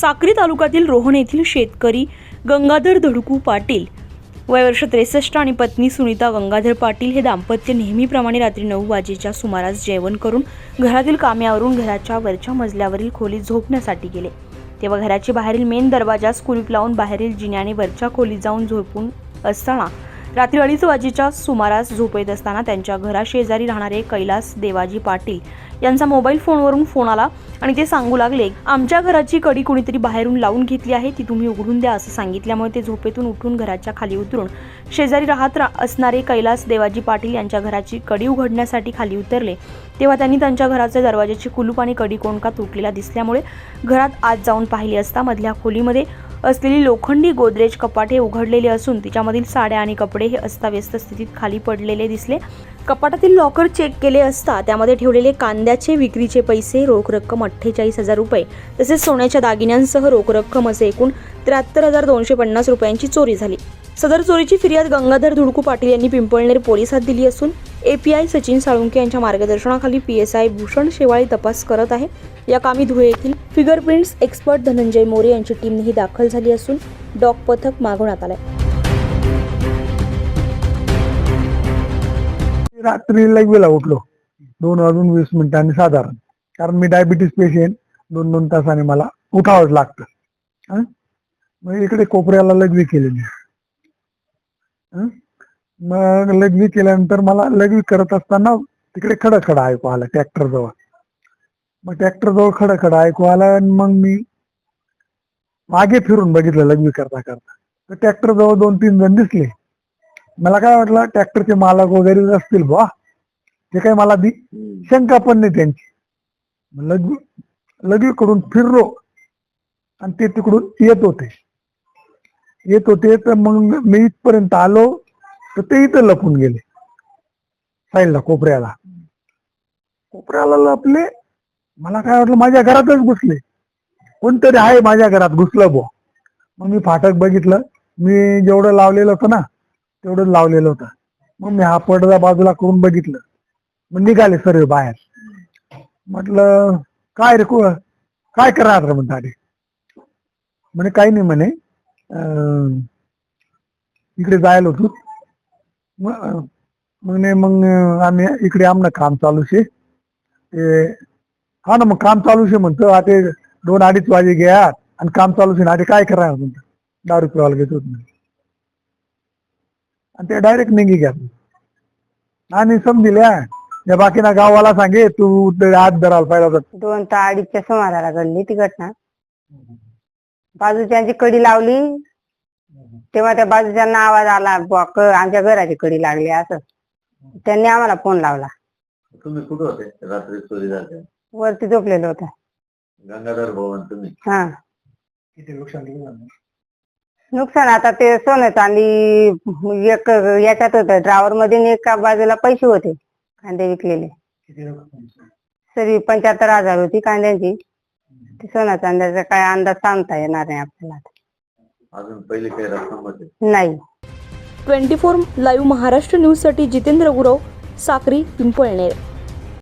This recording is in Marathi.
साक्री तालुक्यातील रोहण येथील शेतकरी गंगाधर धडकू पाटील. वय वर्ष त्रेसष्ट आणि पत्नी सुनीता गंगाधर पाटील हे दाम्पत्य नेहमीप्रमाणे रात्री नऊ वाजेच्या सुमारास जेवण करून घरातील काम्यावरून घराच्या वरच्या मजल्यावरील खोलीत झोपण्यासाठी गेले. तेव्हा घराची बाहेरील मेन दरवाजास कुलूप लावून बाहेरील जिन्याने वरच्या खोलीत जाऊन झोपून असताना रात्री अडीच वाजेच्या सुमारास झोप येत असताना त्यांच्या घराशेजारी राहणारे कैलास देवाजी पाटील यांचा मोबाईल फोनवरून फोन आला आणि ते सांगू लागले आमच्या घराची कडी कुणीतरी बाहेरून लावून घेतली आहे ती तुम्ही उघडून द्या असं सांगितल्यामुळे ते झोपेतून उठून घराच्या खाली उतरून शेजारी राहत रा असणारे कैलास देवाजी पाटील यांच्या घराची कडी उघडण्यासाठी खाली उतरले. तेव्हा त्यांनी त्यांच्या घराच्या दरवाजाची कुलूप आणि कडी कोणका तुटलेला दिसल्यामुळे घरात आत जाऊन पाहिली असता मधल्या खोलीमध्ये असलेली लोखंडी गोदरेज कपाट हे उघडलेले असून तिच्यामधील साड्या आणि कपडे हे अस्ताव्यस्त स्थितीत खाली पडलेले दिसले. कपाटातील लॉकर चेक केले असता त्यामध्ये ठेवलेले कांद्याचे विक्रीचे पैसे रोख रक्कम अठ्ठेचाळीस हजार रुपये तसेच सोन्याच्या दागिन्यांसह रोख रक्कम असे एकूण त्र्याहत्तर हजार दोनशे पन्नास रुपयांची चोरी झाली. सदर चोरीची फिर्याद गंगाधर धुडकू पाटील यांनी पिंपळनेर पोलिसात दिली असून एपीआय सचिन साळुंके यांच्या मार्गदर्शनाखाली P S I Bhushan Shewale तपास करत आहे. या कामी धुळे येथील फिंगरप्रिंट्स एक्सपर्ट धनंजय मोरे यांची टीमही दाखल झाली असून डॉग पथक मागवण्यात आलंय. रात्री वेळा उठलो. दोन वाजून वीस मिनिटांनी साधारण. कारण मी डायबिटीस पेशंट दोन दोन तासाने मला उठावंच लागतं. मग इकडे कोपऱ्याला लघवी केलेली. मग लघवी केल्यानंतर मला लघवी करत असताना तिकडे खडखड ऐकू आलं ट्रॅक्टर जवळ मग ट्रॅक्टर जवळ खडखड ऐकू आलं आणि मग मी मागे फिरून बघितलं लघवी करता करता. तर ट्रॅक्टर जवळ दोन तीन जण दिसले. मला काय वाटलं ट्रॅक्टरचे मालक वगैरे असतील बुवा. ते काही मला दी शंका पण नाही त्यांची. लघवी लगवीकडून फिरलो आणि ते तिकडून येत होते. येत होते तर मग मी इथपर्यंत आलो तर ते इथं लपून गेले. साईडला कोपऱ्याला. कोपऱ्याला लपले. मला काय वाटलं माझ्या घरातच घुसले. कोणतरी आहे माझ्या घरात घुसलं बो मग मी फाटक बघितलं. मी जेवढं लावलेलं होतं ना तेवढं लावलेलं होतं. मग मी हा पडदा बाजूला करून बघितलं. मग निघाले सर्व बाहेर. म्हटलं काय रे काय करा म्हणता रे म्हणे काही नाही म्हणे. इकडे जायला होतो. मग नाही मग आम्ही इकडे आमनं काम चालू शे. ते हा ना मग काम चालू शे म्हणतो. आता दोन अडीच वाजे घ्या आणि काम चालू शे. ना आता काय करा म्हणतो दारू पिवायला घेत होत नाही आणि ते डायरेक्ट निघी घ्या. आणि समजिल्या या बाकीना गावाला सांगे तू ते हात धरायला पाहिजे होता. दोन तर अडीचच्या सुमाराला घडली ती घटना. बाजूच्यांची कडी लावली. तेव्हा त्या बाजूच्यांना आवाज आला बुवा, क- आमच्या घराची कडी लागली असं. त्यांनी आम्हाला फोन लावला. तुम्ही कुठे होते? रात्री चोरी झाली. वरती झोपलेलो होता. गंगाधर भवन तुम्ही? हा. किती नुकसान झालं? नुकसान आता ते सोनं चांदी एक याच्यात होतं ड्रावर मध्ये आणि एका बाजूला पैसे होते कांदे विकलेले. किती नुकसान? पंच्याहत्तर हजार होती कांद्यांची. ते सोनं चांद्याचा काय अंदाज सांगता येणार नाही आपल्याला. अजून पहिले काही रक्कम नाही. ट्वेंटी फोर लाईव्ह महाराष्ट्र न्यूजसाठी जितेंद्र गुरव साक्री पिंपळनेर.